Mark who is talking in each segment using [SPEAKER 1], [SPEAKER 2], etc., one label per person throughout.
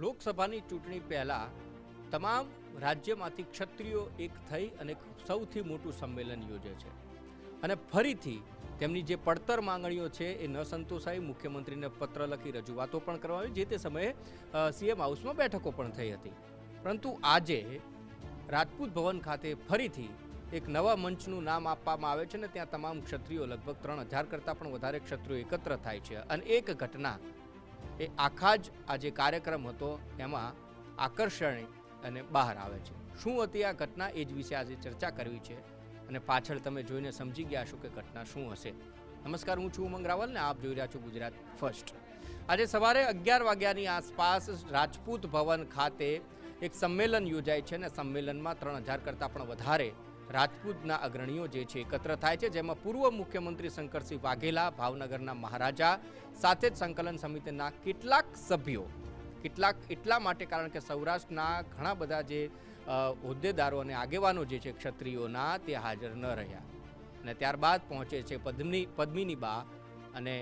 [SPEAKER 1] લોકસભાની ચૂંટણી પહેલાં તમામ રાજ્યમાંથી ક્ષત્રિયો એક થઈ અને સૌથી મોટું સંમેલન યોજે છે. અને ફરીથી તેમની જે પડતર માંગણીઓ છે એ ન સંતોષાઈ મુખ્યમંત્રીને પત્ર લખી રજૂઆતો પણ કરવામાં જે તે સમયે સીએમ હાઉસમાં બેઠકો પણ થઈ હતી. પરંતુ આજે રાજપૂત ભવન ખાતે ફરીથી એક નવા મંચનું નામ આપવામાં આવે છે ને ત્યાં તમામ ક્ષત્રિયો લગભગ ત્રણ હજાર કરતાં પણ વધારે ક્ષત્રિયો એકત્ર થાય છે. અને એક ઘટના એ આખા જ આ જે કાર્યક્રમ હતો, એમાં આકર્ષણ અને બહાર આવે છે. શું હતી આ ઘટના એ જ વિશે આજે ચર્ચા કરવી છે અને પાછળ તમે જોઈને સમજી ગયા છો કે ઘટના શું હશે. નમસ્કાર, હું છું ઉમંગ રાવલ ને આપ જોઈ રહ્યા છો ગુજરાત ફર્સ્ટ. આજે સવારે અગિયાર વાગ્યાની આસપાસ રાજપૂત ભવન ખાતે એક સંમેલન યોજાય છે અને સંમેલનમાં ત્રણ હજાર કરતાં પણ વધારે રાજપૂતના અગ્રણીઓ જે છે એકત્ર થાય છે, જેમાં પૂર્વ મુખ્યમંત્રી શંકરસિંહ વાઘેલા, ભાવનગરના મહારાજા, સાથે જ સંકલન સમિતિના કેટલાક સભ્યો. કેટલાક એટલા માટે કારણ કે સૌરાષ્ટ્રના ઘણા બધા જે હોદ્દેદારો અને આગેવાનો જે છે ક્ષત્રિયોના તે હાજર ન રહ્યા. અને ત્યારબાદ પહોંચે છે પદ્મની, પદ્મિની બા અને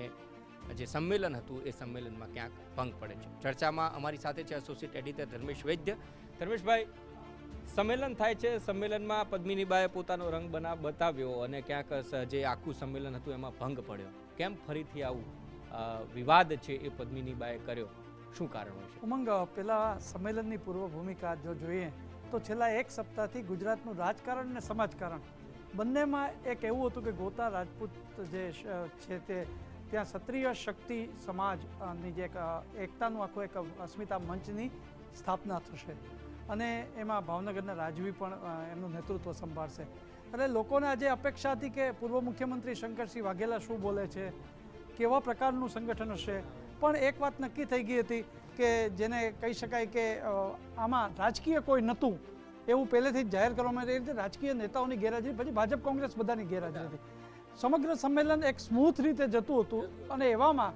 [SPEAKER 1] જે સંમેલન હતું એ સંમેલનમાં ક્યાંક ભંગ પડે છે. ચર્ચામાં અમારી સાથે છે એસોસિએટ એડિટર ધર્મેશ વૈદ્ય. ધર્મેશભાઈ સંમેલન થાય છે. સંમેલનમાં પદ્મિનીબાએ પોતાનો રંગ બના, બતાવ્યો અને ક્યાંક જે આખું સંમેલન હતું એમાં ભંગ પડ્યો. કેમ ફરીથી આવું વિવાદ છે એ પદ્મિનીબાએ કર્યો? શું કારણ હોય છે?
[SPEAKER 2] ઉમંગ પેલા સંમેલનની પૂર્વ ભૂમિકા જો જોઈએ, તો છેલ્લા એક સપ્તાહથી ગુજરાતનું રાજકારણ અને સમાજકારણ. બંનેમાં એક એવું હતું કે ગોતા રાજપૂત જે છે તે, ત્યાં ક્ષત્રિય શક્તિ સમાજની જે એક એકતાનું આખું એક અસ્મિતા મંચની સ્થાપના થશે. અને એમાં ભાવનગરના રાજવી પણ એમનું નેતૃત્વ સંભાળશે. એટલે લોકોને આજે અપેક્ષા હતી કે પૂર્વ મુખ્યમંત્રી શંકરસિંહ વાઘેલા શું બોલે છે, કેવા પ્રકારનું સંગઠન હશે? પણ એક વાત નક્કી થઈ ગઈ હતી કે જેને કહી શકાય કે આમાં રાજકીય કોઈ નહોતું, એવું પહેલેથી જ જાહેર કરવામાં આવી રીતે રાજકીય નેતાઓની ગેરહાજરી, પછી ભાજપ કોંગ્રેસ બધાની ગેરહાજરી હતી. સમગ્ર સંમેલન એક સ્મૂથ રીતે જતું હતું અને એવામાં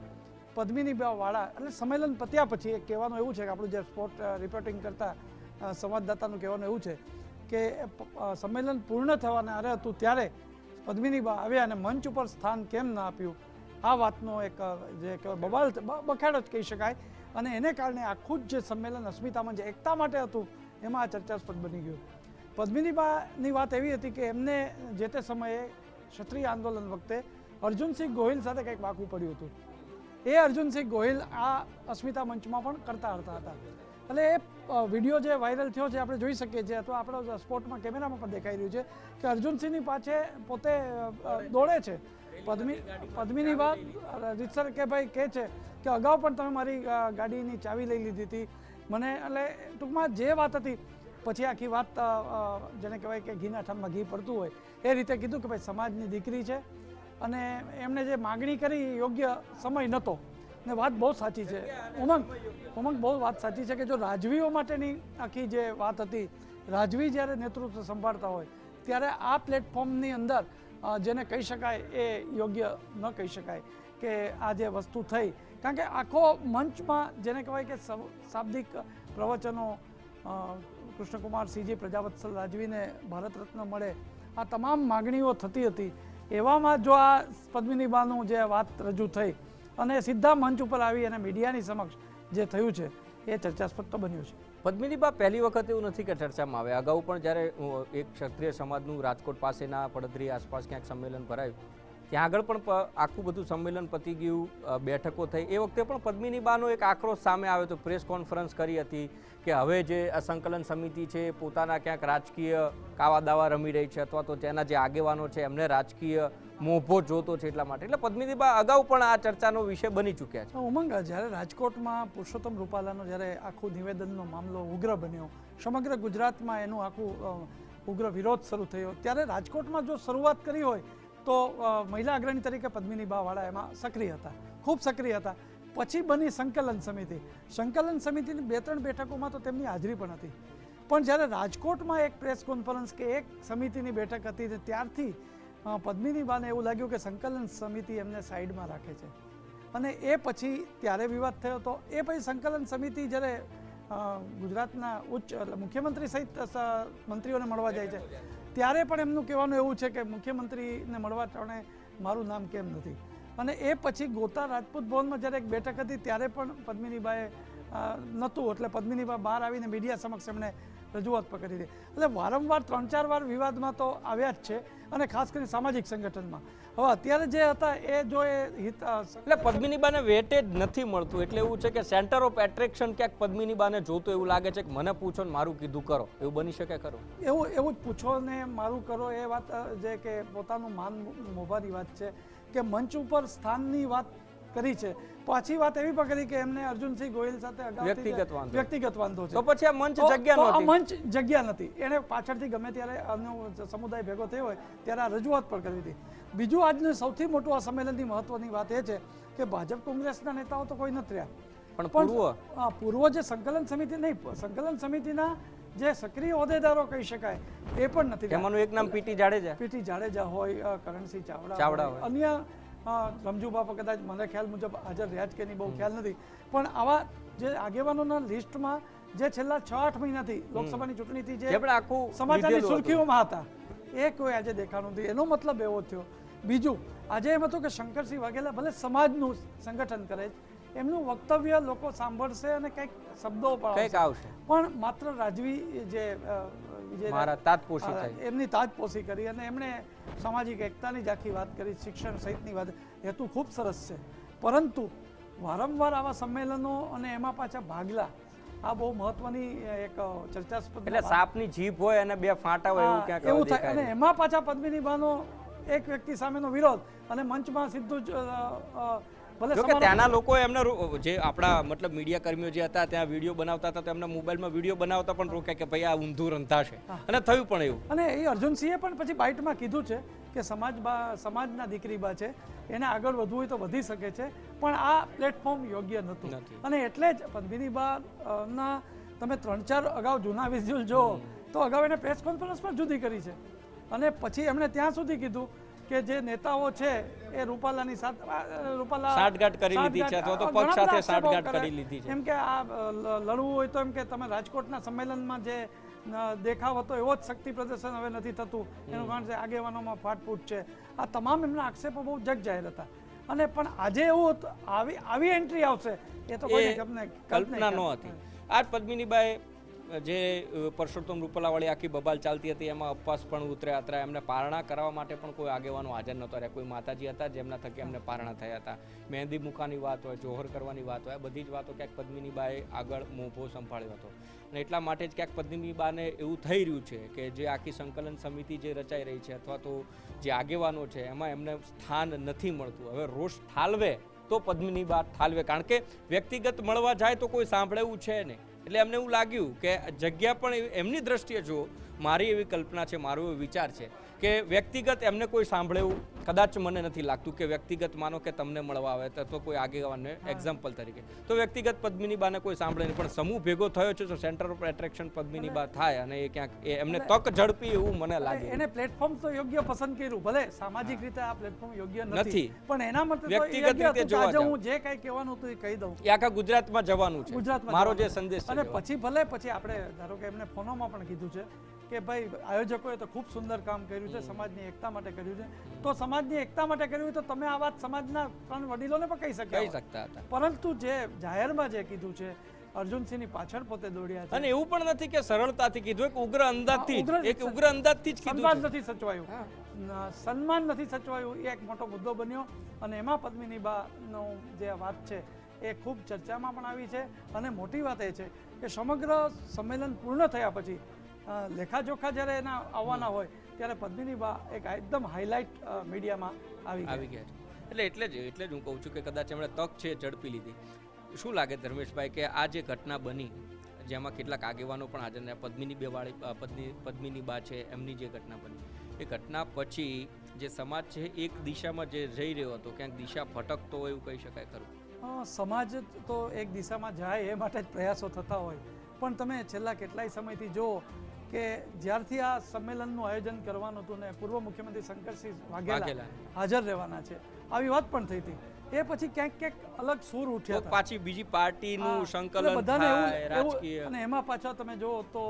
[SPEAKER 2] પદ્મિની વાળા એટલે સંમેલન પત્યા પછી એક કહેવાનું એવું છે કે આપણું જે સ્પોર્ટ રિપોર્ટિંગ કરતા સંવાદદાતાનું કહેવાનું એવું છે કે સંમેલન પૂર્ણ થવાના આરે હતું ત્યારે પદ્મિની બા આવ્યા અને મંચ ઉપર સ્થાન કેમ ના આપ્યું? આ વાતનો એક જે બબાલ બ- જ કહી શકાય. અને એને કારણે આખું જ જે સંમેલન અસ્મિતામાં જે એકતા માટે હતું, એમાં આ ચર્ચાસ્પદ બની ગયું. પદ્મિનીબાની વાત એવી હતી કે, એમને જે તે સમયે ક્ષત્રિય આંદોલન વખતે અર્જુનસિંહ ગોહિલ સાથે કંઈક વાકવું પડ્યું હતું. એ અર્જુનસિંહ ગોહિલ આ અસ્મિતા મંચમાં પણ કરતા હરતા હતા. એટલે એ વીડિયો જે વાયરલ થયો છે, આપણે જોઈ શકીએ છીએ, અથવા આપણો સ્પોર્ટમાં કેમેરામાં પણ દેખાઈ રહ્યું છે કે અર્જુનસિંહની પાછે પોતે દોડે છે. પદ્મી, પદ્મિની વાત રીતસર કે ભાઈ કહે છે કે અગાઉ પણ તમે મારી ગાડીની ચાવી લઈ લીધી હતી. મને એટલે ટૂંકમાં જે વાત હતી, પછી આખી વાત જેને કહેવાય કે ઘીના ઠામમાં ઘી પડતું હોય, એ રીતે કીધું કે ભાઈ સમાજની દીકરી છે. અને એમણે જે માગણી કરી યોગ્ય સમય નહોતો. ને વાત બહુ સાચી છે. ઉમંગ ઉમંગ બહુ વાત સાચી છે કે જો રાજવીઓ માટેની આખી જે વાત હતી, રાજવી જ્યારે નેતૃત્વ સંભાળતા હોય, ત્યારે આ પ્લેટફોર્મની અંદર જેને કહી શકાય એ યોગ્ય ન કહી શકાય કે આ જે વસ્તુ થઈ. કારણ કે આખો મંચમાં જેને કહેવાય કે શાબ્દિક પ્રવચનો કૃષ્ણકુમાર સિંહજી પ્રજાવત્સલ, રાજવીને ભારત રત્ન મળે, આ તમામ માગણીઓ થતી હતી. એવામાં જો આ પદ્મિનીબાનું જે વાત રજૂ થઈ અને સીધા મંચ ઉપર આવી અને મીડિયાની સમક્ષ જે થયું છે, એ ચર્ચાસ્પદ તો બન્યું છે.
[SPEAKER 1] પદ્મિનીબા, પહેલી વખત એવું નથી કે ચર્ચામાં આવે. અગાઉ પણ જ્યારે એક ક્ષત્રિય સમાજનું રાજકોટ પાસેના પડદરી આસપાસ ક્યાંક સંમેલન ભરાયું, ત્યાં આગળ પણ આખું બધું સંમેલન પતી ગયું બેઠકો થઈ. એ વખતે પણ પદ્મિનીબાનો એક આક્રોશ સામે આવ્યો હતો. પ્રેસ કોન્ફરન્સ કરી હતી કે હવે જે અસંકલન સંકલન સમિતિ છે, પોતાના ક્યાંક રાજકીય કાવા દાવા રમી રહી છે અથવા તો તેના જે આગેવાનો છે, એમને રાજકીય મોભો જોતો છે એટલા માટે. એટલે પદ્મિનીબા અગાઉ પણ આ ચર્ચાનો વિષય બની ચૂક્યા છે.
[SPEAKER 2] ઉમંગ, જ્યારે રાજકોટમાં પુરુષોત્તમ રૂપાલાનો જ્યારે આખું નિવેદનનો મામલો ઉગ્ર બન્યો, સમગ્ર ગુજરાતમાં એનું આખું ઉગ્ર વિરોધ શરૂ થયો. ત્યારે રાજકોટમાં જો શરૂઆત કરી હોય, તો મહિલા અગ્રણી તરીકે પદ્મિની બાવાળા એમાં સક્રિય હતા, ખૂબ સક્રિય હતા. પછી બની સંકલન સમિતિ. સંકલન સમિતિની બે ત્રણ બેઠકોમાં તો તેમની હાજરી પણ હતી. પણ જ્યારે રાજકોટમાં એક પ્રેસ કોન્ફરન્સ કે એક સમિતિની બેઠક હતી ત્યારથી પદ્મિની બાને એવું લાગ્યું કે સંકલન સમિતિ એમને સાઈડમાં રાખે છે. અને એ પછી ત્યારે વિવાદ થયો હતો એ પછી સંકલન સમિતિ જ્યારે ગુજરાતના ઉચ્ચ એટલે મુખ્યમંત્રી સહિત મંત્રીઓને મળવા જાય છે, ત્યારે પણ એમનું કહેવાનું એવું છે કે મુખ્યમંત્રીને મળવા ટાણે મારું નામ કેમ નથી. અને એ પછી ગોતા રાજપૂત ભવનમાં જ્યારે એક બેઠક હતી, ત્યારે પણ પદ્મિનીબાએ નહોતું. એટલે પદ્મિનીબા બહાર આવીને મીડિયા સમક્ષ એમણે રજૂઆત પણ કરી હતી. એટલે વારંવાર ત્રણ ચાર વાર વિવાદમાં તો આવ્યા જ છે અને ખાસ કરીને સામાજિક સંગઠનમાં. હવે અત્યારે જે હતા એ જો એ હિત
[SPEAKER 1] એટલે પદ્મિનીબાને વેટેજ નથી મળતું. એટલે એવું છે કે સેન્ટર ઓફ એટ્રેક્શન ક્યાંક પદ્મિનીબાને જોતું એવું લાગે છે કે મને પૂછો ને મારું કીધું કરો. એવું બની શકે કરો
[SPEAKER 2] એવું એવું જ પૂછો ને મારું કરો એ વાત જે કે પોતાનું માન મોભારી વાત છે કે મંચ ઉપર સ્થાનની વાત કરી છે. પાછી વાત એવી પકડી કે એમને અર્જુનસિંહ ગોયલ સાથે
[SPEAKER 1] વ્યક્તિગત વાંધો.
[SPEAKER 2] વ્યક્તિગત વાંધો છે.
[SPEAKER 1] તો પછી આ મંચ જગ્યા નહોતી.
[SPEAKER 2] મંચ જગ્યા નથી. એને પાછળથી ગમે ત્યારે સમુદાય ભેગો થયો હોય ત્યારે આ રજૂઆત પણ કરી હતી. બીજું આજનું સૌથી મોટું આ સંમેલનની મહત્વની વાત એ છે કે ભાજપ કોંગ્રેસના નેતાઓ તો કોઈ નથી રહ્યા.
[SPEAKER 1] પણ પૂર્વ
[SPEAKER 2] પૂર્વ જે સંકલન સમિતિ નહીં સંકલન સમિતિના જે સક્રિય હોદ્દેદારો કહી શકાય એ પણ નથી
[SPEAKER 1] એમાંનું એક નામ પીટી જાડેજા.
[SPEAKER 2] પીટી જાડેજા હોય કરણસિંહ ચાવડા
[SPEAKER 1] ચાવડા.
[SPEAKER 2] અન્ય રમજુ બાપા કદાચ મને ખ્યાલ મુજબ હાજર રહ્યા જ કે નહીં બહુ ખ્યાલ નથી. પણ આવા જે આગેવાનોના લિસ્ટમાં જે છેલ્લા છ આઠ મહિનાથી લોકસભાની ચૂંટણીથી જે
[SPEAKER 1] આખું
[SPEAKER 2] સમાચારની. સુર્ખીઓમાં હતા એ કોઈ આજે દેખાણું નથી. એનો મતલબ એવો થયો. બીજું આજે એમ હતું કે શંકરસિંહ વાઘેલા ભલે સમાજનું સંગઠન કરે છે એમનું વક્તવ્ય લોકો સાંભળશે અને કંઈક શબ્દો પણ
[SPEAKER 1] કંઈક આવશે.
[SPEAKER 2] પણ માત્ર રાજવી જે એમની તાજપોશી કરી અને એમણે સામાજિક એકતાની જ આખી વાત કરી શિક્ષણ સહિતની વાત. હેતુ ખૂબ સરસ છે. પરંતુ વારંવાર આવા સંમેલનો અને એમાં પાછા ભાગલા આ બહુ મહત્વની એક ચર્ચાસ્પદ
[SPEAKER 1] એટલે સાપની જીભ હોય અને બે ફાંટા હોય એવું ક્યાંક
[SPEAKER 2] એવું થાય. અને એમાં પાછા પદ્મિની બાનો એક વ્યક્તિ સામેનો વિરોધ અને મંચમાં સીધું જ ભલે
[SPEAKER 1] કે ત્યાંના લોકો એમને જે આપણા મતલબ મીડિયા કર્મીઓ જે હતા ત્યાં વીડિયો બનાવતા હતા તેમના મોબાઈલમાં વીડિયો બનાવતા પણ રોક્યા કે ભાઈ આ ઊંધું રંધાશે. અને થયું પણ એવું.
[SPEAKER 2] અને એ અર્જુનસિંહે પણ પછી બાઇટમાં કીધું છે કે સમાજ બા સમાજના દીકરી બા છે એને આગળ વધવું હોય તો વધી શકે છે પણ આ પ્લેટફોર્મ યોગ્ય નહોતું.
[SPEAKER 1] નથી.
[SPEAKER 2] અને એટલે જ પદ્મિની બાના તમે ત્રણ ચાર અગાઉ જૂના વિઝ્યુઅલ જો તો અગાઉ એને પ્રેસ કોન્ફરન્સ પણ જુદી કરી છે. અને પછી એમણે ત્યાં સુધી કીધું કે જે નેતાઓ છે એ રૂપાલાની સાથે રૂપાલા
[SPEAKER 1] સાંઠગાંઠ કરી લીધી છે અથવા તો પક્ષ સાથે
[SPEAKER 2] આક્ષેપો કરી
[SPEAKER 1] લીધી છે.
[SPEAKER 2] એમ કે આ લડવું હોય તો એમ કે તમે રાજકોટના સંમેલનમાં જે દેખાવ હતો એવો જ શક્તિ પ્રદર્શન હવે નથી થતું. એનું કારણ છે આગેવાનોમાં ફાટફૂટ છે. આ તમામ એમના આક્ષેપો બહુ જગ જાહેર હતા. અને પણ આજે એવું આવી આવી એન્ટ્રી આવશે એ તો કોઈને
[SPEAKER 1] તમને
[SPEAKER 2] કલ્પના
[SPEAKER 1] ન હતી. આ જ પદ્મિનીબાઈ જે પરસોત્તમ રૂપલાવાળી આખી બબાલ ચાલતી હતી, એમાં અપવાસ પણ ઉતર્યા હતા. એમને પારણા કરાવવા માટે પણ કોઈ આગેવાનો હાજર નહોતા રહ્યા. કોઈ માતાજી હતા, જેમના થકી એમને પારણા થયા હતા. મહેંદી મૂકાની વાત હોય, જોહર કરવાની વાત હોય બધી જ વાતો ક્યાંક પદ્મિની બાએ આગળ મોભો સંભાળ્યો હતો. અને એટલા માટે જ ક્યાંક પદ્મિનીબાને એવું થઈ રહ્યું છે કે જે આખી સંકલન સમિતિ જે રચાઈ રહી છે, અથવા તો જે આગેવાનો છે, એમાં એમને સ્થાન નથી મળતું. હવે રોષ ઠાલવે તો પદ્મિની બા ઠાલવે. કારણ કે વ્યક્તિગત મળવા જાય તો કોઈ સાંભળે એવું છે નહીં. એટલે એમને એવું લાગ્યું કે જગ્યા પણ એમની દ્રષ્ટિએ જો મારી એવી કલ્પના છે, મારો એવો વિચાર છે. કે વ્યક્તિગત એમને કોઈ સાંભળેવું કદાચ મને નથી લાગતું કે વ્યક્તિગત માનો કે તમને મળવા આવે તો- કોઈ આગેવાનને એક્ઝામ્પલ તરીકે. તો વ્યક્તિગત પદ્મિની બાને કોઈ સાંભળે નહીં પણ સમૂહ ભેગો થયો છે તો સેન્ટર ઓફ એટ્રેક્શન પદ્મિની બા થાય અને એ ક્યાંક એમને તક ઝડપી એવું મને લાગે.
[SPEAKER 2] એને પ્લેટફોર્મ તો યોગ્ય પસંદ કર્યું ભલે સામાજિક રીતે આ પ્લેટફોર્મ યોગ્ય નથી. પણ એના માટે
[SPEAKER 1] વ્યક્તિગત રીતે જોવા
[SPEAKER 2] હું જે કઈ કહેવાનું હતું એ કહી દઉં.
[SPEAKER 1] એ આખા ગુજરાતમાં જવાનું છે. મારો જે સંદેશ છે
[SPEAKER 2] અને પછી ભલે પછી આપણે ધારો કે એમને ફોનોમાં પણ કીધું છે કે ભાઈ આયોજકોએ તો ખૂબ સુંદર કામ કર્યું છે સમાજની એકતા માટે કર્યું છે. તો સમાજની એકતા માટે કર્યું તો તમે આ વાત સમાજના ત્રણ વડીલોને પણ કહી
[SPEAKER 1] કહી
[SPEAKER 2] શક્યા હોત.
[SPEAKER 1] શકતા હતા.
[SPEAKER 2] પરંતુ જે જાહેરમાં જે કીધું છે અર્જુનસિંહની પાછળ પોતે દોડ્યા છે.
[SPEAKER 1] અને એવું પણ નથી કે સરળતાથી કીધું એક ઉગ્ર અંદાજથી એક ઉગ્ર અંદાજથી જ કીધું
[SPEAKER 2] સન્માન નથી સચવાયું. સન્માન નથી સચવાયું એ એક મોટો મુદ્દો બન્યો. અને એમાં પદ્મિની બાનો જે વાત છે એ ખૂબ ચર્ચામાં પણ આવી છે. અને મોટી વાત એ છે કે સમગ્ર સંમેલન પૂર્ણ થયા પછી લેખાજોખા જ્યારે એના આવવાના હોય ત્યારે પદ્મિની બા એક એકદમ હાઇલાઇટ મીડિયામાં આવી
[SPEAKER 1] આવી
[SPEAKER 2] ગયા
[SPEAKER 1] છે. એટલે એટલે જ એટલે જ હું કહું છું કે કદાચ એમણે તક છે એ ઝડપી લીધી. શું લાગે ધર્મેશભાઈ કે આ જે ઘટના બની જેમાં કેટલાક આગેવાનો પણ હાજર પદ્મિની બેવાળી વાળી પદ્મિની બા છે એમની જે ઘટના બની. એ ઘટના પછી જે સમાજ છે એક દિશામાં જે જઈ રહ્યો હતો ક્યાંક દિશા ફટકતો હોય એવું કહી શકાય ખરું?
[SPEAKER 2] સમાજ તો એક દિશામાં જાય એ માટે જ પ્રયાસો થતા હોય. પણ તમે છેલ્લા કેટલાય સમયથી જુઓ કે જ્યારથી આ સંમેલનનું આયોજન કરવાનું હતું ને પૂર્વ મુખ્યમંત્રી શંકરસિંહ વાઘેલા. હાજર રહેવાના છે આવી વાત પણ થઈ હતી એ પછી ક્યાંક ક્યાંક અલગ સૂર ઉઠ્યા
[SPEAKER 1] પાછી બીજી પાર્ટીનું સંકલન થાય રાજકીય
[SPEAKER 2] અને એમાં પાછા તમે જુઓ તો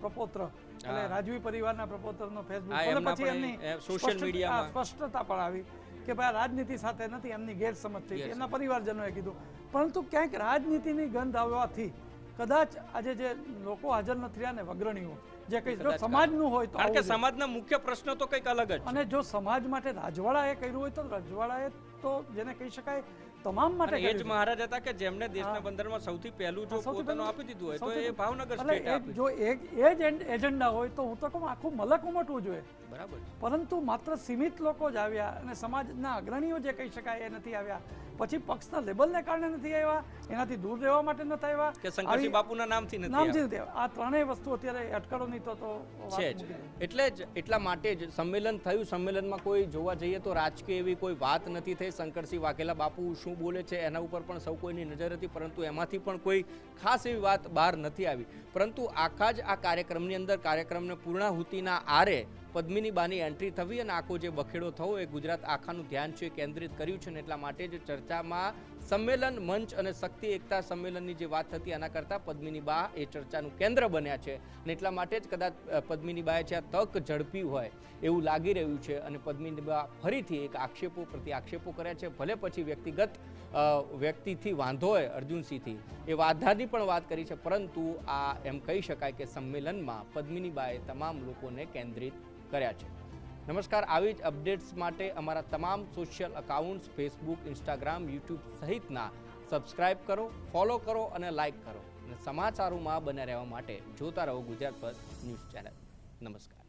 [SPEAKER 2] પ્રપોત્ર એટલે રાજવી પરિવારના પ્રપોત્રનો ફેસબુક પછી એમની
[SPEAKER 1] સોશિયલ એ social
[SPEAKER 2] સ્પષ્ટ-
[SPEAKER 1] media માં.
[SPEAKER 2] હા, સ્પષ્ટતા પણ આવી કે ભાઈ રાજનીતિ સાથે નથી એમની ગેરસમજ થઈ. એમના પરિવારજનોએ કીધું પરંતુ ક્યાંક રાજનીતિની ગંધ આવવાથી કદાચ આજે જે લોકો હાજર નથી રહ્યા ને અગ્રણીઓ જે કઈ જો સમાજનું હોય તો
[SPEAKER 1] કારણ કે. સમાજના મુખ્ય પ્રશ્ન તો કંઈક અલગ જ
[SPEAKER 2] અને જો સમાજ માટે રાજવાડાએ કર્યું હોય તો રજવાડાએ તો જેને કહી શકાય તમામ માટે
[SPEAKER 1] એ જ મહારાજ હતા કે જેમને દેશના બંદરમાં સૌથી પહેલું જો પોતાનું આપી દીધું હોય તો એ ભાવનગર સ્ટેટ આપી
[SPEAKER 2] જો એક એ જ એજન્ડા હોય તો હું તો કહું આખું મલક ઉમટવું જોઈએ.
[SPEAKER 1] બરાબર
[SPEAKER 2] પરંતુ માત્ર સીમિત લોકો જ આવ્યા અને સમાજના અગ્રણીઓ જે કહી શકાય એ નથી આવ્યા. પછી પક્ષના લેબલને કારણે નથી આવ્યા એનાથી દૂર રહેવા માટે નથી આવ્યા.
[SPEAKER 1] કે શંકરસિંહ બાપુના નામથી નથી
[SPEAKER 2] નામથી. નથી આ ત્રણેય વસ્તુ અત્યારે અટકળોની તો તો
[SPEAKER 1] છે જ. એટલે જ એટલા માટે જ સંમેલન થયું. સંમેલનમાં કોઈ જોવા જઈએ તો રાજકીય એવી કોઈ વાત નથી થઈ. શંકરસિંહ વાઘેલા બાપુ શું બોલે છે એના ઉપર પણ સૌ કોઈની નજર હતી પરંતુ એમાંથી પણ કોઈ ખાસ એવી વાત બહાર નથી આવી. પરંતુ આખા જ આ કાર્યક્રમની અંદર કાર્યક્રમને પૂર્ણાહુતિના આરે પદ્મિની બાની એન્ટ્રી થવી અને આખો જે બખેડો થવો એ ગુજરાત આખાનું ધ્યાન છે, કેન્દ્રિત કર્યું છે ને એટલા માટે જ ચર્ચામાં સંમેલન, મંચ અને શક્તિ, એકતા સંમેલનની જે વાત થતી એના કરતાં પદ્મિની બા એ ચર્ચાનું કેન્દ્ર બન્યા છે. અને એટલા માટે જ કદાચ પદ્મિની બાએ આ તક ઝડપી હોય, એવું લાગી રહ્યું છે. અને પદ્મિની બા ફરીથી એક આક્ષેપો પ્રતિ આક્ષેપો કર્યા છે. ભલે પછી વ્યક્તિગત વ્યક્તિથી વાંધો હોય, અર્જુનસિંહથી, એ વાધાની પણ વાત કરી છે. પરંતુ આ એમ કહી શકાય કે સંમેલનમાં પદ્મિની બાએ તમામ લોકોને કેન્દ્રિત કર્યા છે. નમસ્કાર, આવી જ અપડેટ્સ માટે અમારા તમામ social accounts, Facebook, Instagram, YouTube સહિતના સબસ્ક્રાઇબ કરો, ફોલો કરો અને લાઇક કરો. અને સમાચારોમાં બને રહેવા માટે જોતા રહો ગુજરાત પર ન્યૂઝ ચેનલ. નમસ્કાર.